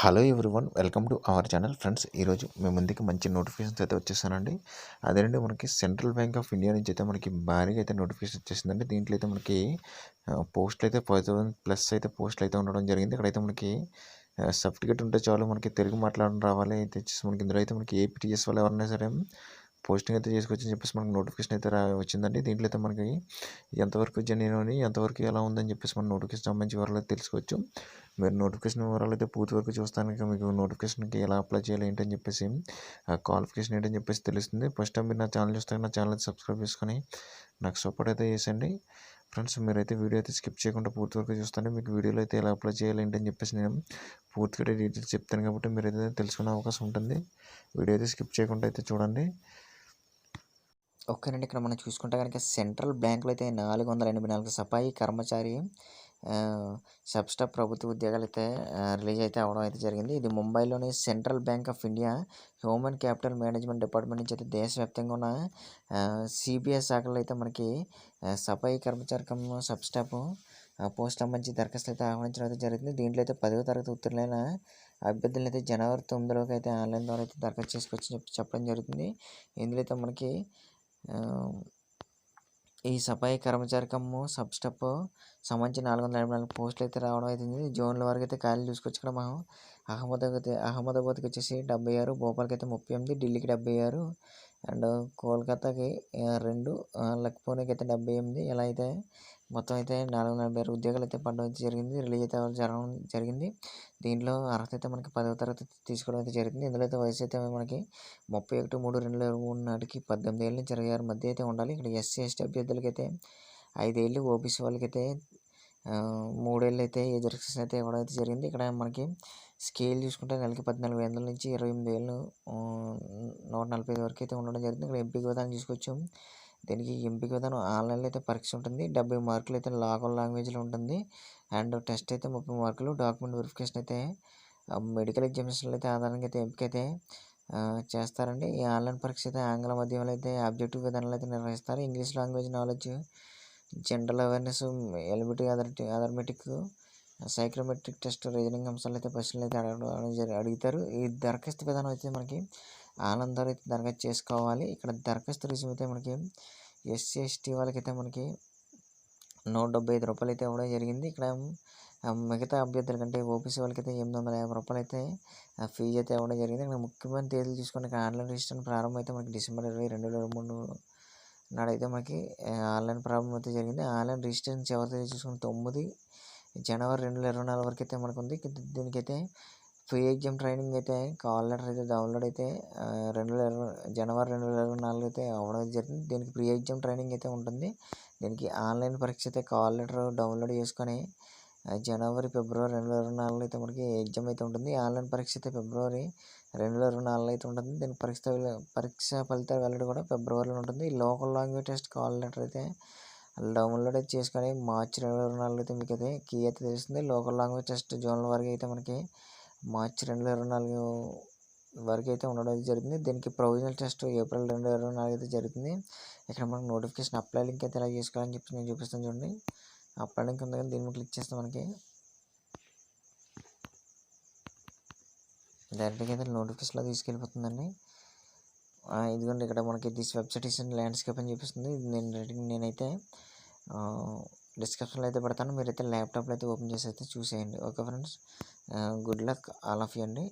Hello everyone welcome to our channel. Friends ఈరోజు మేము ముందుకి మంచి నోటిఫికేషన్స్ అయితే వచ్చేసానండి అదేనండి మనకి సెంట్రల్ బ్యాంక్ ఆఫ్ ఇండియా నుంచి అయితే మనకి భారీగా అయితే నోటిఫికేషన్ వచ్చేసిందండి. దీంట్లో అయితే మనకి పోస్టులు అయితే ఫైవ్ థౌసండ్ ప్లస్ అయితే పోస్టులు అయితే ఉండడం జరిగింది. ఇక్కడైతే మనకి సర్టిఫికేట్ ఉంటే చాలు మనకి తెలుగు మాట్లాడడం రావాలి. అయితే మనకి ఇందులో అయితే మనకి ఏపీటీఎస్ వాళ్ళు ఎవరైనా సరే పోస్టింగ్ అయితే చేసుకొచ్చని చెప్పేసి మనకి నోటిఫికేషన్ అయితే రా వచ్చిందండి. దీంట్లో అయితే మనకి ఎంతవరకు జెన్యున్ అని ఎంతవరకు ఎలా ఉందని చెప్పేసి మనం నోటిఫికేషన్ సంబంధించి వివరాలు తెలుసుకోవచ్చు. మీరు నోటిఫికేషన్ వివరాలు అయితే పూర్తి వరకు చూస్తానికి మీకు నోటిఫికేషన్కి ఎలా అప్లై చేయాలి ఏంటని చెప్పేసి క్వాలిఫికేషన్ ఏంటని చెప్పేసి తెలుస్తుంది. ఫస్ట్ టైం మీరు నా ఛానల్ చూస్తే నా ఛానల్ సబ్స్క్రైబ్ చేసుకొని నాకు సపోర్ట్ అయితే చేసండి ఫ్రెండ్స్ మీరైతే వీడియో అయితే స్కిప్ చేయకుండా పూర్తి వరకు చూస్తాను మీకు వీడియోలో అయితే ఎలా అప్లై చేయాలి ఏంటని చెప్పేసి నేను పూర్తిగా డీటెయిల్స్ చెప్తాను కాబట్టి మీరైతే తెలుసుకునే అవకాశం ఉంటుంది. వీడియో అయితే స్కిప్ చేయకుండా అయితే చూడండి. ఓకేనండి ఇక్కడ మనం చూసుకుంటే కనుక సెంట్రల్ బ్యాంకులో అయితే నాలుగు వందల ఎనభై నాలుగు సఫాయి కర్మచారి సబ్స్టాప్ ప్రభుత్వ ఉద్యోగాలు అయితే రిలీజ్ అయితే అవడం అయితే జరిగింది. ఇది ముంబైలోని central bank of India human capital management department నుంచి అయితే దేశవ్యాప్తంగా ఉన్న సిబిఐ శాఖలో అయితే మనకి సఫాయి కర్మచారకం కమ్ సబ్స్టాప్ పోస్ట్ సంబంధించి దరఖాస్తు అయితే ఆహ్వానించడం అయితే జరిగింది. దీంట్లో అయితే పదవ తరగతి ఉత్తీర్ణులైన అభ్యర్థులను అయితే జనవరి తొమ్మిదిలోకి అయితే ఆన్లైన్ ద్వారా అయితే దరఖాస్తు చేసుకోవచ్చు చెప్పి చెప్పడం జరుగుతుంది. ఇందులో అయితే మనకి ఈ సఫాయి కర్మచారకము కమ్ము సబ్ స్టెప్ సంబంధించి నాలుగు వందల ఎనభై నాలుగు పోస్టులు అయితే రావడం అయితే జోన్ల వరకు అయితే ఖాళీ చూసుకోవచ్చు ఇక్కడ మనం అహ్మదాబాద్ అహ్మదాబాద్కి వచ్చేసి డెబ్బై ఆరు భోపాల్కి అయితే ముప్పై ఎనిమిది ఢిల్లీకి డెబ్బై ఆరు అండ్ కోల్కతాకి రెండు లక్నోకి అయితే డెబ్బై ఎనిమిది ఇలా అయితే మొత్తం అయితే నాలుగు వందల ఎనభై ఆరు ఉద్యోగాలు అయితే పడడం అయితే జరిగింది. రిలీజ్ అయితే జరగడం జరిగింది. దీంట్లో అర్హత అయితే మనకి పదవ తరగతి తీసుకోవడం అయితే జరిగింది. ఇందులో అయితే వయసు అయితే మనకి ముప్పై ఒకటి మూడు రెండు వేల మూడు నాటికి పద్దెనిమిది ఏళ్ళ నుంచి ఇరవై ఆరు మధ్య అయితే ఉండాలి. ఇక్కడ ఎస్సీ ఎస్టీ అభ్యర్థులకి అయితే ఐదేళ్ళు ఓబీసీ వాళ్ళకైతే మూడేళ్ళు అయితే ఏజ్ రిస్ట్రిక్షన్ అయితే ఇవ్వడం అయితే జరిగింది. ఇక్కడ మనకి స్కేల్ చూసుకుంటే నెలకి పద్నాలుగు వందల నుంచి ఇరవై ఎనిమిది వేలు నూట నలభై ఐదు వరకు అయితే ఉండడం జరిగింది. ఇక్కడ ఎంపిక విధానం చూసుకోవచ్చు. దీనికి ఎంపిక విధానం ఆన్లైన్లో అయితే పరీక్ష ఉంటుంది. డెబ్బై మార్కులు అయితే లాగల్ లాంగ్వేజ్లో ఉంటుంది. అండ్ టెస్ట్ అయితే ముప్పై మార్కులు డాక్యుమెంట్ వెరిఫికేషన్ అయితే మెడికల్ ఎగ్జామినేషన్లు అయితే ఆధారంగా అయితే ఎంపిక అయితే చేస్తారండి. ఈ ఆన్లైన్ పరీక్ష అయితే ఆంగ్ల మాధ్యమంలో అయితే ఆబ్జెక్టివ్ విధానాలు అయితే నిర్వహిస్తారు. English language knowledge general awareness ఎలిబిటీ authority arithmetic psychometric test reasoning అంశాలు అయితే ప్రశ్నలు అయితే అడగడం అడుగుతారు. ఈ దరఖాస్తు విధానం అయితే మనకి ఆనందాలు అయితే దరఖాస్తు చేసుకోవాలి. ఇక్కడ దరఖాస్తు రుజువు అయితే మనకి ఎస్సీ ఎస్టీ వాళ్ళకైతే మనకి నూట డెబ్బై ఐదు రూపాయలు అయితే ఇవ్వడం జరిగింది. ఇక్కడ మిగతా అభ్యర్థుల కంటే ఓపీసీ వాళ్ళకైతే ఎనిమిది వందల యాభై రూపాయలు అయితే ఫీజు అయితే ఇవ్వడం జరిగింది. ఇక్కడ ముఖ్యమైన తేదీలు చూసుకుంటే ఆన్లైన్ రిజిస్ట్రేషన్ ప్రారంభం అయితే మనకి డిసెంబర్ ఇరవై రెండు వేల మూడు నాడైతే మనకి ఆన్లైన్ ప్రాబ్లం అయితే జరిగింది. ఆన్లైన్ రిజిస్ట్రేషన్ చివరి చూసుకుని చూసుకుంటే తొమ్మిది జనవరి రెండు వేల ఇరవై నాలుగు వరకు అయితే మనకు ఉంది దీనికైతే ఫ్రీ ఎగ్జామ్ ట్రైనింగ్ అయితే కాల్ లెటర్ అయితే డౌన్లోడ్ అయితే రెండు వేల ఇరవై జనవరి రెండు వేల ఇరవై నాలుగు అయితే అవ్వడం జరిగింది. దీనికి ప్రీ ఎగ్జామ్ ట్రైనింగ్ అయితే ఉంటుంది. దీనికి ఆన్లైన్ పరీక్ష అయితే కాల్ లెటర్ డౌన్లోడ్ చేసుకొని జనవరి ఫిబ్రవరి రెండు వేల ఇరవై నాలుగులో అయితే మనకి ఎగ్జామ్ అయితే ఉంటుంది. ఆన్లైన్ పరీక్ష అయితే ఫిబ్రవరి రెండు వేల ఇరవై నాలుగులో అయితే ఉంటుంది. దీని పరీక్ష పరీక్ష ఫలితాలు వెల్లడి కూడా ఫిబ్రవరిలో ఉంటుంది. Local language test call letter అయితే డౌన్లోడ్ అయితే చేసుకొని మార్చి రెండు వేల ఇరవై నాలుగులో అయితే మీకు అయితే కీ అయితే తెలుస్తుంది. లోకల్ లాంగ్వేజ్ టెస్ట్ జోన్ల వరకు అయితే మనకి మార్చి రెండు వేల ఇరవై నాలుగు వరకు అయితే ఉండడం జరిగింది దీనికి ప్రొవిజనల్ టెస్ట్ ఏప్రిల్ రెండు వేల ఇరవై నాలుగు అయితే జరుగుతుంది. ఇక్కడ మనకు నోటిఫికేషన్ అప్లై లింక్ అయితే ఎలా చేసుకోవాలని చెప్పి నేను చూపిస్తాను చూడండి. అప్లై లింక్ ఉంది కానీ దీన్ని క్లిక్ చేస్తే మనకి. డైరెక్ట్గా అయితే నోటిఫికేషన్లో తీసుకెళ్ళిపోతుందండి. ఇదిగోండి ఇక్కడ మనకి దిస్ వెబ్సైట్ ఇస్ ల్యాండ్స్కేప్ అని చూపిస్తుంది నేను నేనైతే డిస్క్రిప్షన్లో అయితే పెడతాను. మీరైతే ల్యాప్టాప్లో అయితే ఓపెన్ చేసి అయితే చూసేయండి. Okay friends good luck all of you అండి.